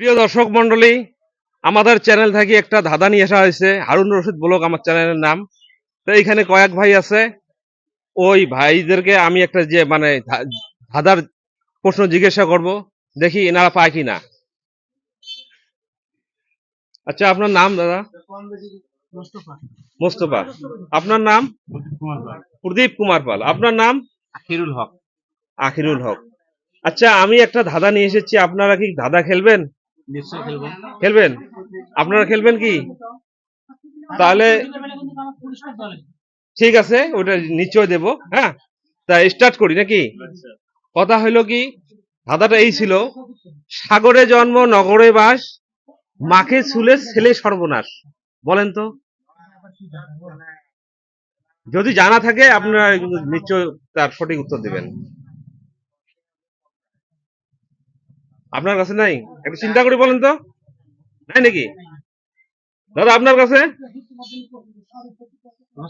প্রিয় দর্শক মন্ডলী আমাদের চ্যানেল থেকে একটা ধাঁধা নিয়ে আসা হয়েছে। হারুন রশিদ ব্লগ আমার চ্যানেলের নাম। তো এইখানে কয়েক ভাই আছে। ওই ভাইদেরকে আমি একটা যে মানে ধাঁধার প্রশ্ন জিজ্ঞাসা করব দেখি এনারা পায় কি না আচ্ছা আপনার নাম দাদা? মোস্তফা। আপনার নাম? প্রদীপ কুমার পাল। আপনার নাম? আখিরুল হক। আখিরুল হক। আচ্ছা আমি একটা ধাঁধা নিয়ে এসেছি। আপনারা কি ধাঁধা খেলবেন? খেলবেন। আপনারা খেলবেন কি? তাহলে ঠিক আছে, ওটা নিশ্চয় দেব হ্যাঁ? তা স্টার্ট করি নাকি? কথা হইল কি, ধাঁধাটা এই ছিল, সাগরে জন্ম, নগরে বাস, মাকে ছুলে ছেলে সর্বনাশ। বলেন তো। যদি জানা থাকে, আপনারা নিশ্চয় তার সঠিক উত্তর দিবেন। আপনার কাছে নাই? একটু চিন্তা করে বলেন তো। নাই নাকি? দাদা আপনার কাছে?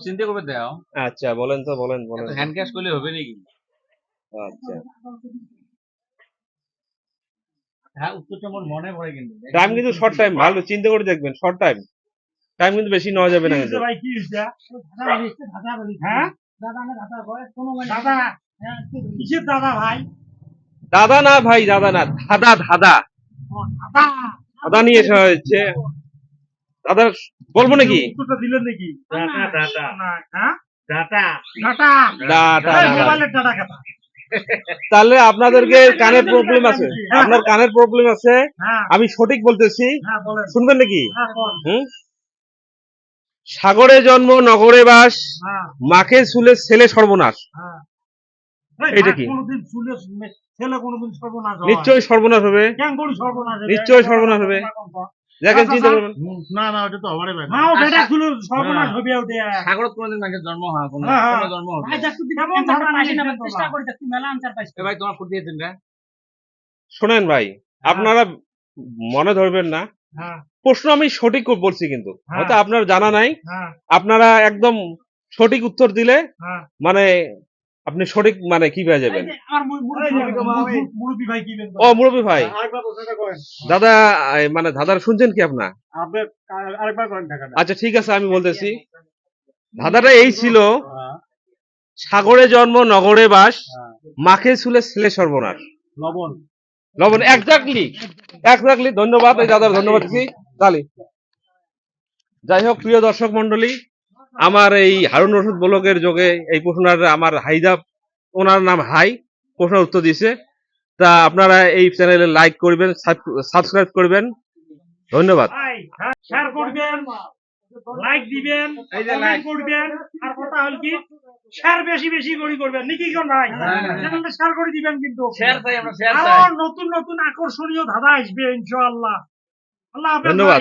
চিন্তা করবে দাও। আচ্ছা বলেন তো বলেন বলেন। হ্যান্ড ক্যাশ করলে হবে নাকি? আচ্ছা। হ্যাঁ উত্তরটা আমার মনে পড়ে কিন্তু। টাইম কিন্তু শর্ট টাইম ভালো চিন্তা করে দেখবেন শর্ট টাইম টাইম কিন্তু বেশি নেওয়া যাবে না কিন্তু। ভাই কি হইছে হ্যাঁ? দাদা কিসের দাদা ভাই? দাদা না ভাই দাদা না ধাঁধা ধাঁধা দাদা ধাঁধা নিয়ে এসা হয়েছে। দাদা বলব নাকি? দিলেন নাকি? হ্যাঁ তাহলে আপনাদেরকে কানের প্রবলেম আছে। আপনার কানের প্রবলেম আছে। হ্যাঁ। আমি সঠিক বলতেছি। হ্যাঁ শুনবেন নাকি? হ্যাঁ হুম? সাগরে জন্ম নগরে বাস। হ্যাঁ। মাকে ছুলে ছেলে সর্বনাশ। হ্যাঁ। এইটা কি? ছেলে কোনদিন সর্বনাশ হয়? নিশ্চয়ই সর্বনাশ হবে। কেন সর্বনাশ হবে? নিশ্চয়ই সর্বনাশ হবে। দেখেন চিন্তা করবেন। না না ওটা তো আমারই ভাই মাও বেটা শুনে সর্বনাশ হবে ওটা সাগরত কোনোদিন জন্ম হয় কোনো হ্যাঁ, হ্যাঁ। কোনো জন্ম হবে ভাই দিন ধারণা না চেষ্টা করি মেলা আনসার পাইছি। ভাই তোমার ফুটিয়ে দিন রে। শোনেন ভাই আপনারা মনে ধরবেন না। হ্যাঁ। প্রশ্ন আমি সঠিক বলছি কিন্তু। হ্যাঁ। হয়তো আপনার জানা নাই। হ্যাঁ। আপনারা একদম সঠিক উত্তর দিলে হ্যাঁ। মানে আপনি সঠিক মানে কি পেয়ে যাবেন? ও মুরব্বী ভাই। আরেকবার প্রশ্নটা করেন। দাদা মানে দাদার শুনছেন কি আপনার? আপনি আরেকবার করেন টাকাটা আচ্ছা ঠিক আছে আমি বলতেছি। দাদাটা এই ছিল সাগরে জন্ম নগরে বাস মাকে ছুলে ছেলে সর্বনাশ। লবণ। লবণ এক্স্যাক্টলি এক্স্যাক্টলি ধন্যবাদ এই দাদার ধন্যবাদ দিচ্ছি। তালি যাই হোক প্রিয় দর্শক মন্ডলী আমার এই হারুন রশিদ ব্লগের যোগে এই প্রশ্নার আমার হাইদা ওনার নাম হাই প্রশ্ন উত্তর দিছে তা আপনারা এই চ্যানেলে লাইক করবেন সাবস্ক্রাইব করবেন। ধন্যবাদ। শেয়ার করবেন লাইক দিবেন কমেন্ট করবেন আর কথা হল কি শেয়ার বেশি বেশি করে করবেন। নাকি কোন ভাই? হ্যাঁ। চ্যানেলটা শেয়ার করে দিবেন কিন্তু। শেয়ার চাই আমরা শেয়ার চাই। আরও নতুন নতুন আকর্ষণীয় ধাঁধা আসবে ইনশাআল্লাহ। আল্লাহ ধন্যবাদ।